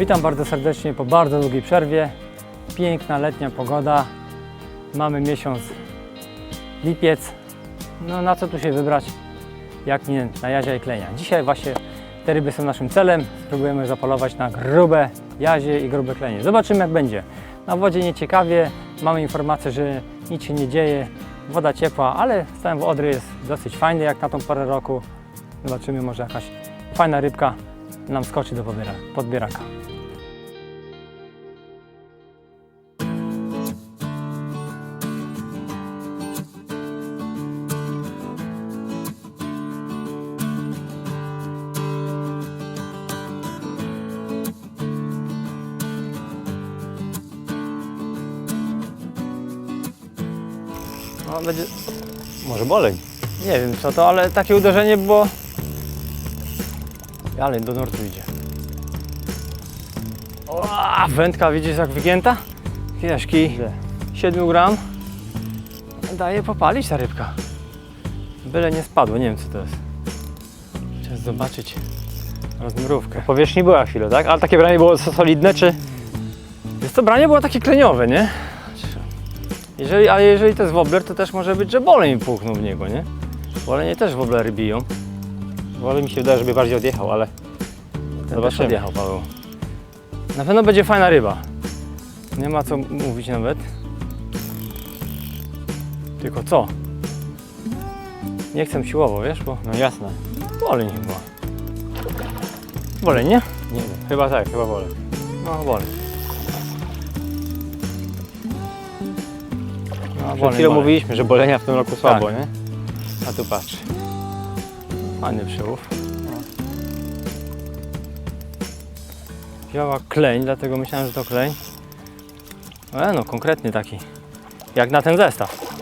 Witam bardzo serdecznie po bardzo długiej przerwie. Piękna letnia pogoda. Mamy miesiąc lipiec. No na co tu się wybrać, jak nie na jazia i klenia. Dzisiaj właśnie te ryby są naszym celem. Spróbujemy zapolować na grube jazie i grube klenie. Zobaczymy jak będzie. Na wodzie nieciekawie. Mamy informację, że nic się nie dzieje. Woda ciepła, ale stan Odry jest dosyć fajny jak na tą porę roku. Zobaczymy, może jakaś fajna rybka nam skoczy do podbiera- podbieraka. No, będzie... Może bolej. Nie wiem co to, ale takie uderzenie było... Ale do nurtu idzie. O, wędka widzisz jak wygięta? Kieszki 7 gram. Daje popalić ta rybka. Byle nie spadło, nie wiem co to jest. Trzeba zobaczyć rozmrówkę. Powierzchni była chwilę, tak? Ale takie branie było solidne, czy? Jest to branie było takie kleniowe, nie? Jeżeli, ale jeżeli to jest wobbler, to też może być, że bolej mi puchnął w niego, nie? Bolenie też wobblery biją. Wolę mi się wydaje, żeby bardziej odjechał, ale Ten Zobaczymy. odjechał Paweł. Na pewno będzie fajna ryba. Nie ma co mówić nawet. Tylko co? Nie chcę siłowo, wiesz, bo no jasne. boleń chyba. Boleń, nie? Nie wiem. Chyba tak, chyba wolę. No, boleń. No, Przed chwilą mówiliśmy, że bolenia w tym roku słabo, Tak. nie? A tu patrz. Fajny przyłów. Wzięła kleń, dlatego myślałem, że to kleń. Ale no, konkretny taki. Jak na ten zestaw.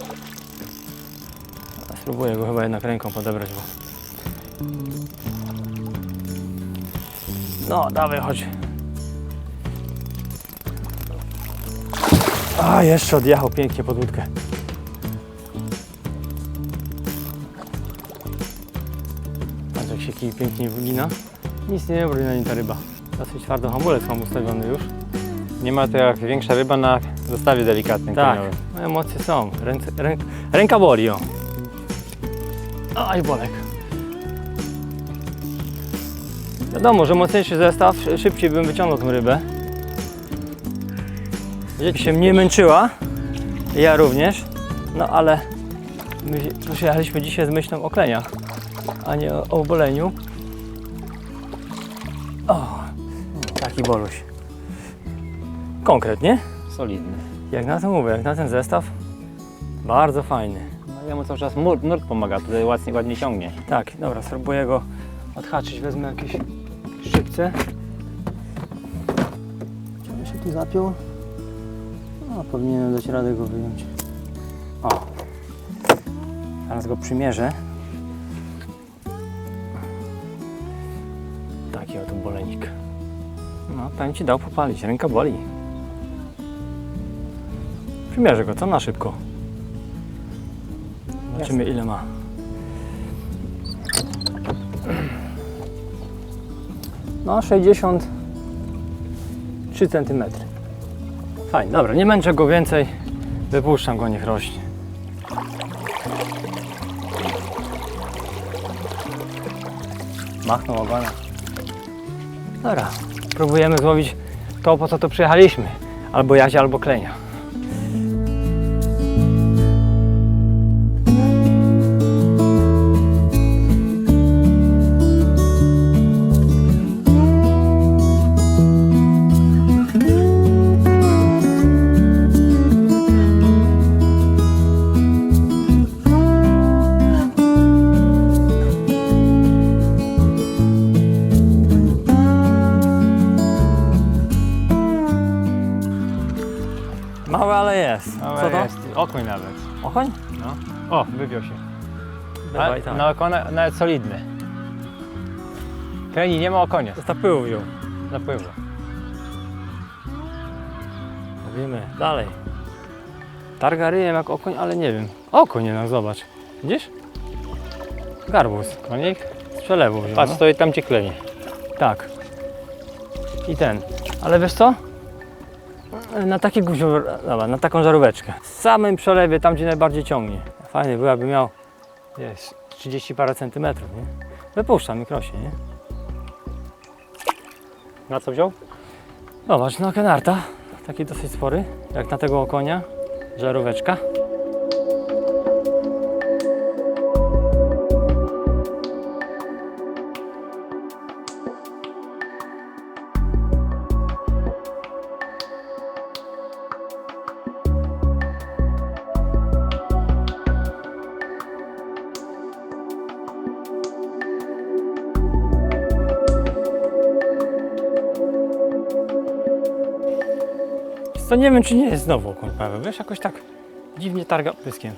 Spróbuję go chyba jednak ręką podebrać, bo... No, dawaj, chodź. A, jeszcze odjechał pięknie pod łódkę. Patrz jak się kij pięknie wygina. Nic nie robi na nim ta ryba. Dosyć twardo hamulec mam ustawiony już. Nie ma to jak większa ryba na zestawie delikatnym Tak, koniowym. no emocje są. Ręce, rę, ręka boli, o. Aj, bolek. Wiadomo, że mocniejszy zestaw, szy- szybciej bym wyciągnął tą rybę. Się nie męczyła. Ja również. No ale my przyjechaliśmy dzisiaj z myślą o kleniach, a nie o, o boleniu. O, taki boluś. Konkretnie? Solidny. Jak na to mówię, jak na ten zestaw, bardzo fajny. No jemu cały czas nurt, nurt pomaga, tutaj ładnie, ładnie ciągnie. Tak, dobra, spróbuję go odhaczyć. Wezmę jakieś szczypce. Czy się tu zapiął? No, powinienem dać radę go wyjąć. O! Teraz go przymierzę. Taki oto bolenik. No, powiem Ci, dał popalić. Ręka boli. Przymierzę go, co na szybko. Zobaczymy ile ma. No 63 cm. Fajnie, dobra, nie męczę go więcej. Wypuszczam go, niech rośnie. Machnął ogona. Dobra, próbujemy złowić to, po co tu przyjechaliśmy. Albo jazia, albo klenia. Ochoń? No. O, wybił się. Dawaj, tak. na oko na- nawet solidny. Kreni nie ma okonia, pyłu wziął. napływu. Mówimy dalej. Targa ryjem jak okoń, ale nie wiem. Okoń jednak, zobacz. Widzisz? Garbus. Konik? Z przelewu wziął. Patrz, no. stoi tam ci kleni. Tak. I ten. Ale wiesz co? Na na taką żaróweczkę. W samym przelewie, tam gdzie najbardziej ciągnie. Fajny był, jakby miał wiesz, 30 parę centymetrów, nie? Wypuszczam mikrosie, nie? Na co wziął? Zobacz, no kenarta, taki dosyć spory, jak na tego konia, żaróweczka. Wiem, czy nie jest znowu okoń Paweł, wiesz, jakoś tak dziwnie targa pyskiem.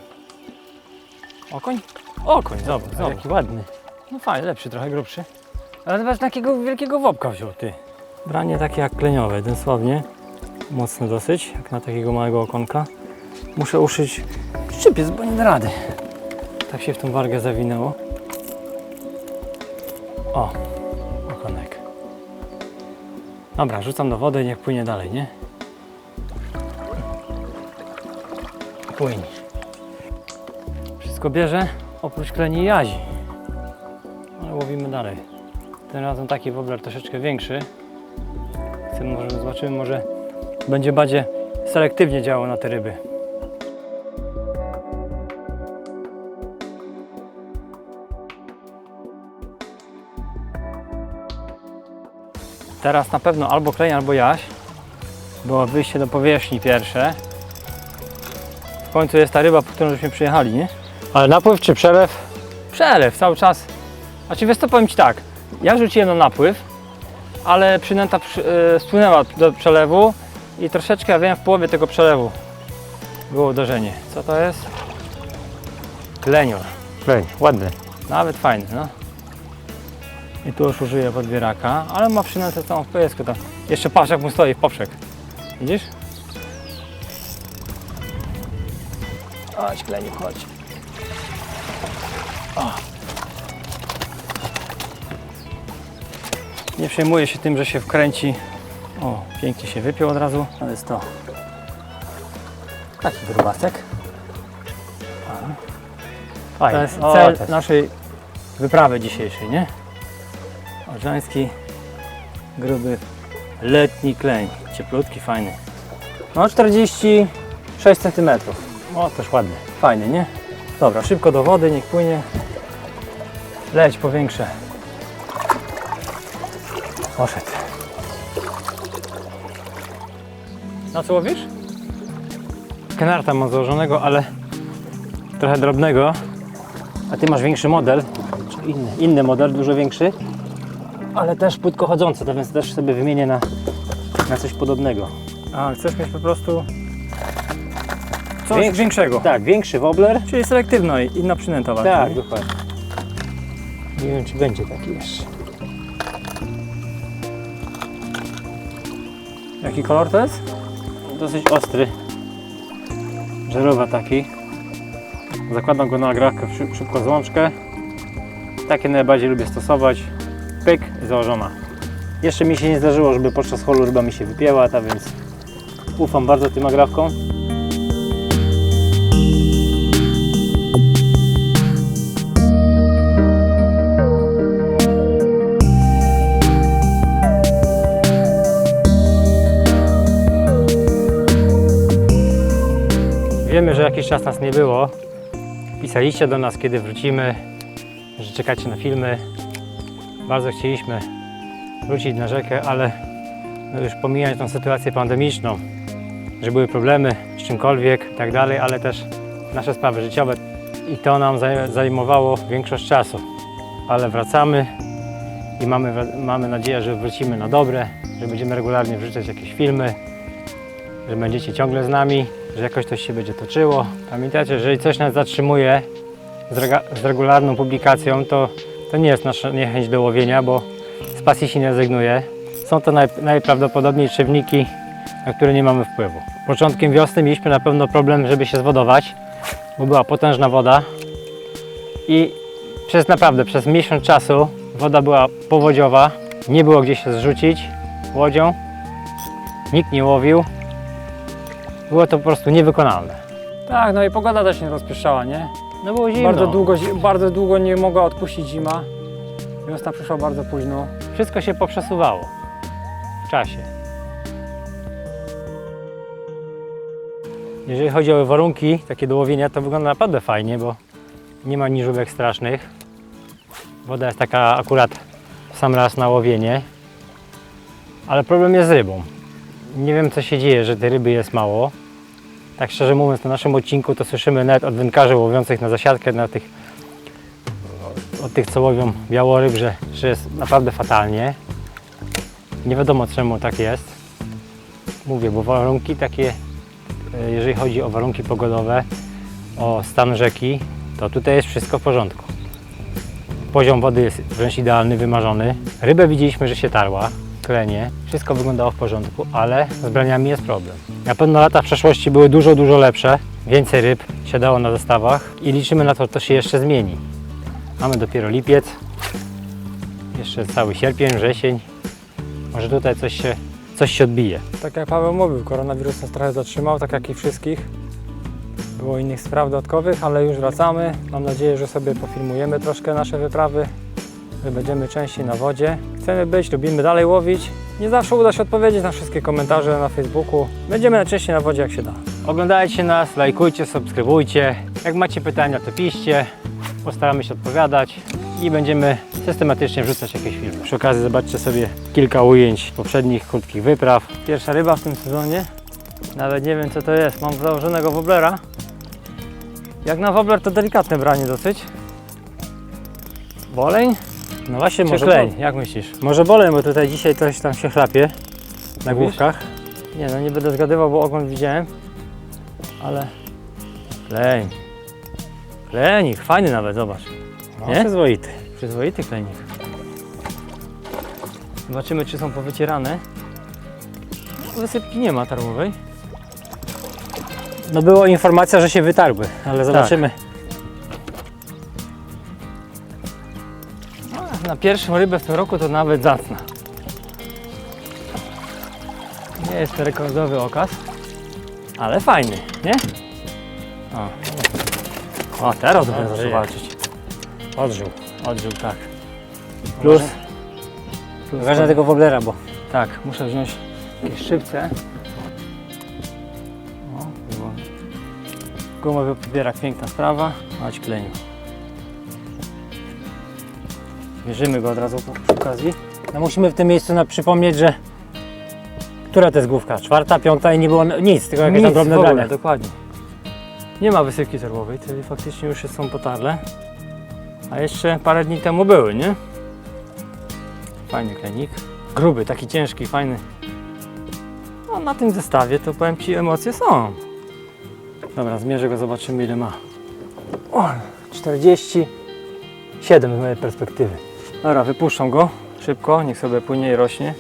Okoń? Okoń, zobacz, zobacz. Jaki ładny. No fajny, lepszy, trochę grubszy. Ale zobacz, takiego wielkiego wopka wziął, ty. Branie takie jak kleniowe, dosłownie. Mocne dosyć, jak na takiego małego okonka. Muszę uszyć szczypiec, bo nie da rady. Tak się w tą wargę zawinęło. O, okonek. Dobra, rzucam do wody, niech płynie dalej, nie? Płyń. Wszystko bierze, oprócz kleni i jazi. Ale łowimy dalej. Tym razem taki wobler troszeczkę większy. Chcemy, może zobaczymy, może będzie bardziej selektywnie działał na te ryby. Teraz na pewno albo klej, albo jaś. Było wyjście do powierzchni pierwsze. W końcu jest ta ryba, po którą żeśmy przyjechali, nie? Ale napływ czy przelew? Przelew cały czas. Znaczy wiesz co, powiem Ci tak, ja rzuciłem na napływ, ale przynęta przy, y, spłynęła do przelewu i troszeczkę, ja wiem, w połowie tego przelewu było uderzenie. Co to jest? Klenior. Klej, ładny. Nawet fajny, no. I tu już użyję podbieraka, ale ma przynętę całą w pysku tam. Jeszcze patrz jak mu stoi w poprzek. Widzisz? Chodź, kleniu, chodź. Nie przejmuję się tym, że się wkręci. O, pięknie się wypiął od razu. To jest to. Taki grubasek. To Fajny. jest O, cel też. naszej wyprawy dzisiejszej, nie? Orżański, gruby, letni kleń. Cieplutki, fajny. No 46 cm. O, też ładny. Fajny, nie? Dobra, szybko do wody, niech płynie. Leć po większe. Poszedł. Na co łowisz? Kenarta mam założonego, ale trochę drobnego. A ty masz większy model, inny, inny model, dużo większy, ale też płytko chodzący, to więc też sobie wymienię na, na coś podobnego. A, chcesz mieć po prostu coś Większy- większego. Tak, większy wobbler. Czyli selektywno i inna przynęta walczy, Tak, nie? dokładnie. Nie wiem, czy będzie taki jeszcze. Jaki kolor to jest? Dosyć ostry. Żerowa taki. Zakładam go na agrawkę w szyb- szybko złączkę. Takie najbardziej lubię stosować. Pyk i założona. Jeszcze mi się nie zdarzyło, żeby podczas holu ryba mi się wypięła, ta więc ufam bardzo tym agrawkom. Czas nas nie było. Pisaliście do nas, kiedy wrócimy, że czekacie na filmy. Bardzo chcieliśmy wrócić na rzekę, ale no już pomijając tą sytuację pandemiczną, że były problemy z czymkolwiek i tak dalej, ale też nasze sprawy życiowe i to nam zaj- zajmowało większość czasu. Ale wracamy i mamy, mamy nadzieję, że wrócimy na dobre, że będziemy regularnie wrzucać jakieś filmy, że będziecie ciągle z nami, że jakoś to się będzie toczyło. Pamiętajcie, jeżeli coś nas zatrzymuje z, z regularną publikacją, to, to nie jest nasza niechęć do łowienia, bo z pasji się nie rezygnuje. Są to naj, najprawdopodobniej czynniki, na które nie mamy wpływu. Początkiem wiosny mieliśmy na pewno problem, żeby się zwodować, bo była potężna woda i przez naprawdę, przez miesiąc czasu woda była powodziowa, nie było gdzie się zrzucić łodzią nikt nie łowił. Było to po prostu niewykonalne. Tak, no i pogoda też nie rozpieszczała, nie? No było zimno. Bardzo długo, bardzo długo nie mogła odpuścić zima. Wiosna przyszła bardzo późno. Wszystko się poprzesuwało w czasie. Jeżeli chodzi o warunki takie do łowienia, to wygląda naprawdę fajnie, bo nie ma niżówek strasznych. Woda jest taka akurat w sam raz na łowienie. Ale problem jest z rybą. Nie wiem co się dzieje, że tej ryby jest mało. Tak szczerze mówiąc, na naszym odcinku to słyszymy nawet od wędkarzy łowiących na zasiadkę, na tych, od tych co łowią białoryb, że, że jest naprawdę fatalnie. Nie wiadomo czemu tak jest. Mówię, bo warunki takie, e, jeżeli chodzi o warunki pogodowe, o stan rzeki, to tutaj jest wszystko w porządku. Poziom wody jest wręcz idealny, wymarzony. Rybę widzieliśmy, że się tarła, Wszystko wyglądało w porządku, ale z braniami jest problem. Na pewno lata w przeszłości były dużo, dużo lepsze. Więcej ryb siadało na zestawach i liczymy na to, że to się jeszcze zmieni. Mamy dopiero lipiec, jeszcze cały sierpień, wrzesień. Może tutaj coś się, coś się odbije. Tak jak Paweł mówił, koronawirus nas trochę zatrzymał, tak jak i wszystkich. Było innych spraw dodatkowych, ale już wracamy. Mam nadzieję, że sobie pofilmujemy troszkę nasze wyprawy, że będziemy częściej na wodzie. Chcemy być, lubimy dalej łowić. Nie zawsze uda się odpowiedzieć na wszystkie komentarze na Facebooku. Będziemy najczęściej na wodzie jak się da. Oglądajcie nas, lajkujcie, subskrybujcie. Jak macie pytania, to piszcie. Postaramy się odpowiadać i będziemy systematycznie wrzucać jakieś filmy. Przy okazji zobaczcie sobie kilka ujęć poprzednich krótkich wypraw. Pierwsza ryba w tym sezonie. Nawet nie wiem co to jest. Mam założonego woblera. Jak na wobler to delikatne branie dosyć. Woleń No właśnie, czy może, bol- Jak myślisz? może bolę, bo tutaj dzisiaj coś tam się chlapie na główkach. Nie no nie będę zgadywał, bo ogon widziałem. Ale kleń. Klenik, fajny nawet, zobacz. No, Nie? przyzwoity. Przyzwoity klenik. Zobaczymy czy są powycierane. Wysypki nie ma tarmowej. No była informacja, że się wytarły, ale zobaczymy. A, Na pierwszą rybę w tym roku to nawet zacna. Nie jest to rekordowy okaz, ale fajny, nie? O, o teraz będę zaczął walczyć. Odżył. Odżył, tak. Plus, plus ważne tego woblera, bo Tak, muszę wziąć jakieś szybce. O. Gumowy podbierak, piękna sprawa. Mać kleniu. Mierzymy go od razu po- przy okazji. no musimy w tym miejscu na przypomnieć, że która to jest główka? Czwarta, piąta i nie było nic, tylko jakieś Nic, drobne w ogóle, brania. dokładnie. Nie ma wysypki torbowej, czyli faktycznie już są potarle. A jeszcze parę dni temu były, nie? Fajny klenik. Gruby, taki ciężki, fajny. No na tym zestawie to powiem Ci emocje są. Dobra, zmierzę go, zobaczymy ile ma. O, 47 z mojej perspektywy. Dobra, wypuszczam go szybko, niech sobie płynie i rośnie.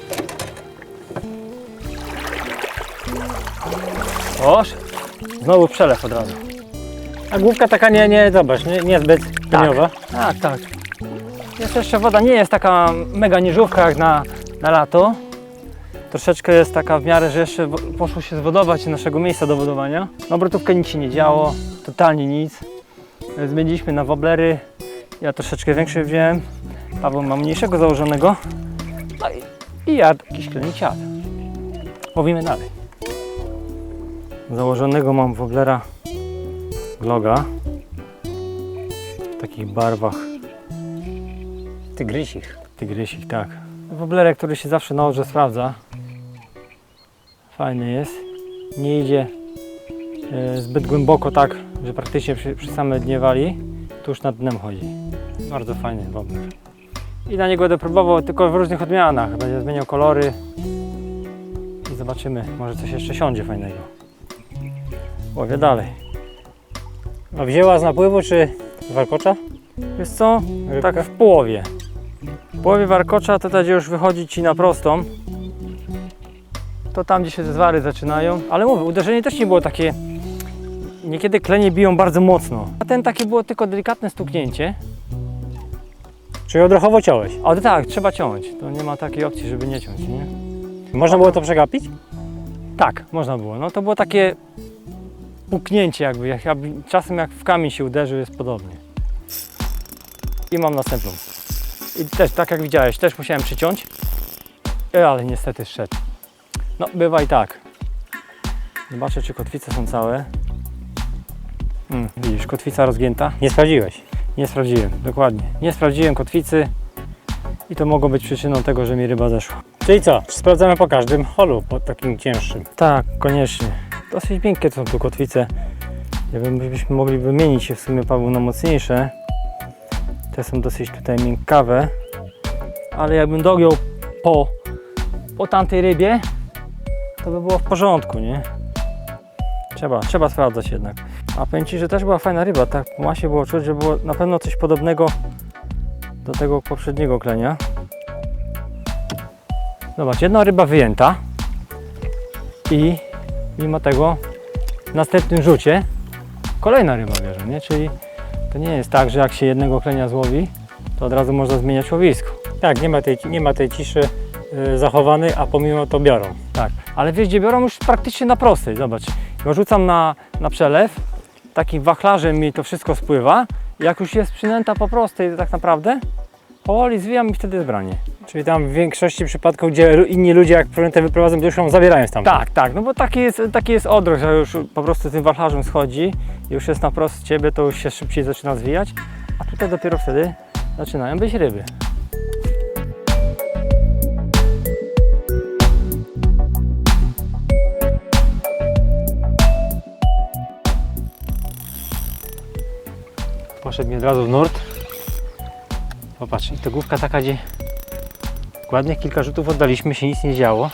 Oż, znowu przelew od razu. A główka taka nie, nie zobacz, nie, niezbyt peniowa. Tak, tak. Jest jeszcze woda, nie jest taka mega niżówka jak na, na lato. Troszeczkę jest taka w miarę, że jeszcze poszło się zwodować naszego miejsca do wodowania. Na obrotówkę nic się nie działo, totalnie nic. Zmieniliśmy na woblery. Ja troszeczkę większy wziąłem. Paweł ma mniejszego założonego. No i, i ja siadł. Łowimy dalej. Założonego mam woblera Gloga w takich barwach Tygrysich. tygrysich, tak. Woblerek, który się zawsze na odrze sprawdza. Fajny jest. Nie idzie e, zbyt głęboko tak, że praktycznie przy, przy same dnie wali. Tuż nad dnem chodzi. Bardzo fajny wobler. I na niego będę próbował tylko w różnych odmianach. Będę zmieniał kolory. I zobaczymy, może coś jeszcze siądzie fajnego. Łowię dalej. A wzięła z napływu czy z warkocza? Wiesz co? Rybkę? Tak w połowie. W połowie warkocza to będzie już wychodzi ci na prostą. To tam, gdzie się te zwary zaczynają. Ale mówię, uderzenie też nie było takie... Niekiedy klenie biją bardzo mocno. A ten takie było tylko delikatne stuknięcie. Czy odrochowo ciąłeś? Ale tak, trzeba ciąć. To nie ma takiej opcji, żeby nie ciąć, nie? Można było to przegapić? Tak, można było. No to było takie puknięcie jakby, jak, jakby czasem jak w kamień się uderzył jest podobnie. I mam następną. I też, tak jak widziałeś, też musiałem przyciąć, E, ale niestety szedł. No, bywa i tak. Zobaczę, czy kotwice są całe. Hmm, widzisz, kotwica rozgięta. Nie sprawdziłeś. Nie sprawdziłem, dokładnie. Nie sprawdziłem kotwicy i to mogło być przyczyną tego, że mi ryba zeszła. Czyli co? Sprawdzamy po każdym holu, po takim cięższym. Tak, koniecznie. Dosyć miękkie są tu kotwice. Ja bym, byśmy mogli wymienić się w sumie Paweł na mocniejsze. Te są dosyć tutaj miękkawe. Ale jakbym dogiął po, po tamtej rybie, to by było w porządku, nie? Trzeba, trzeba sprawdzać jednak. A powiem Ci, że też była fajna ryba. Tak po masie było czuć, że było na pewno coś podobnego do tego poprzedniego klenia. Zobacz, jedna ryba wyjęta i mimo tego w następnym rzucie kolejna ryba bierze, nie? Czyli to nie jest tak, że jak się jednego klenia złowi, to od razu można zmieniać łowisko. Tak, nie ma tej, nie ma tej ciszy y, zachowanej, a pomimo to biorą. Tak, ale wiesz, gdzie biorą już praktycznie na prostej, zobacz. Ja rzucam na, na przelew, takim wachlarzem mi to wszystko spływa. Jak już jest przynęta po prostej, to tak naprawdę powoli zwijam i wtedy jest branie. Czyli tam w większości przypadków, gdzie inni ludzie jak prętę wyprowadzą, to już ją zabierają stamtąd. Tak, tak, no bo taki jest, taki jest odruch, że już po prostu tym wachlarzem schodzi, już jest na prost ciebie, to już się szybciej zaczyna zwijać, a tutaj dopiero wtedy zaczynają być ryby. Poszedł mi od razu w nurt. Popatrz, i to główka taka, gdzie ładnych kilka rzutów oddaliśmy, się nic nie działo.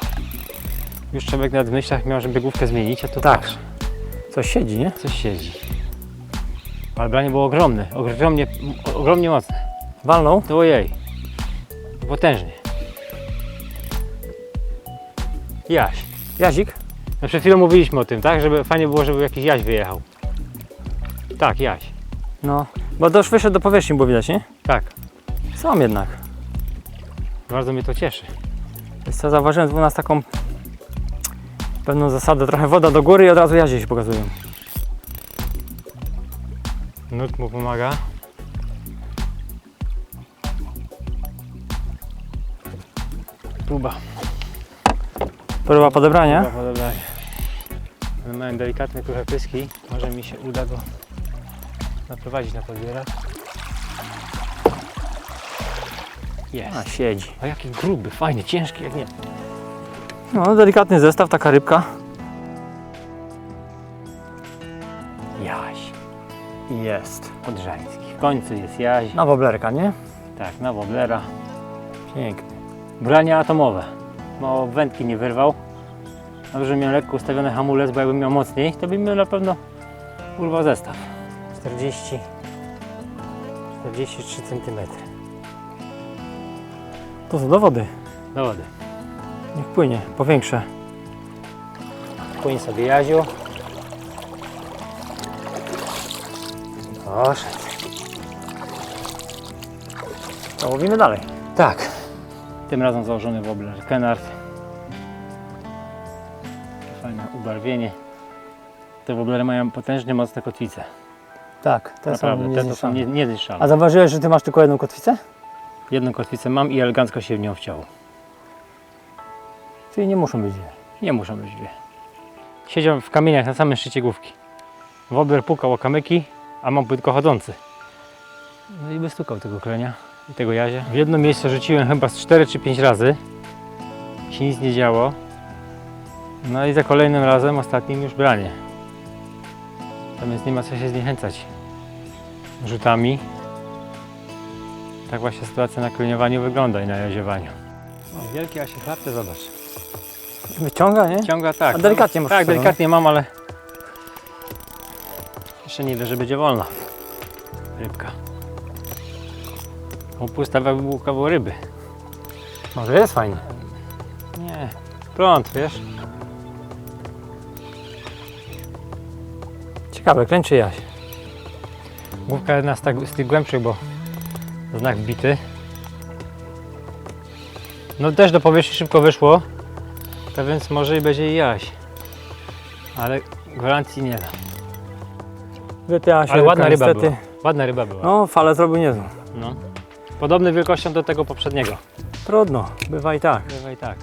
Już człowiek nawet w myślach miał, żeby główkę zmienić, a tu Tak. patrz, Coś siedzi, nie? coś siedzi. Ale branie było ogromne, ogromnie, ogromnie mocne. Walną? To ojej, potężnie. Jaś. Jazik? No przed chwilą mówiliśmy o tym, tak? Żeby fajnie było, żeby jakiś jaś wyjechał. Tak, jaś. No, bo już wyszedł do powierzchni, było widać, nie? Tak. Są jednak. Bardzo mnie to cieszy. Wiesz co, zauważyłem u nas taką pewną zasadę, trochę woda do góry i od razu jazie się pokazują. Nurt mu pomaga. Próba. Próba podebrania. Próba podobania. Ale Mają delikatne trochę pyski. Może mi się uda go naprowadzić na podbierak. Jest. A, siedzi. A jaki gruby, fajny, ciężki jak nie. No, delikatny zestaw, taka rybka. Jaś. Jest. Odrzański. W końcu jest jaś. Na woblerka, nie? Tak, na woblera. Piękny. Brania atomowe. Mało wędki nie wyrwał. Dobrze, że miałem lekko ustawiony hamulec, bo jakbym miał mocniej, to bym miał na pewno urwał zestaw. 40, 43 cm. To są do wody. Do wody. Niech płynie, powiększę. Płyń sobie Jaziu. Poszedł. To łowimy dalej. Tak. Tym razem założony wobler Kenard. Fajne ubarwienie. Te woblery mają potężnie mocne kotwice. Tak, te Naprawdę, te to są nie, niezniszczalne. A zauważyłeś, że ty masz tylko jedną kotwicę? Jedną kotwicę mam i elegancko się w nią wciął. Czyli nie muszą być dwie. Nie muszą być dwie. Siedział w kamieniach na samym szczycie główki. Wobler pukał o kamyki, a mam płytko chodzący. No i wystukał tego klenia i tego jazia. W jedno miejsce rzuciłem chyba z 4 czy 5 razy. Się nic nie działo. No i za kolejnym razem, ostatnim już branie. To więc nie ma co się zniechęcać rzutami. Tak właśnie sytuacja na kleniowaniu wygląda i na jaziowaniu. O, wielkie asie chlapte, zobacz. Wyciąga, nie? Ciąga tak. A delikatnie masz Tak, delikatnie mam, ale jeszcze nie wie, że będzie wolna rybka. Stawiałby był kawał ryby. Może jest fajnie. Nie, prąd, wiesz? Ciekawe, klęczy jaś. Główka jedna z, tak, z tych głębszych, bo znak wbity. No też do powierzchni szybko wyszło, to więc może i będzie i jaś. ale gwarancji nie da. Wytyła się Ale ładna ryba niestety. była. Ładna ryba była. No, falę zrobił niezłą. No. Podobny wielkością do tego poprzedniego. Trudno, bywa i tak. Bywa i tak.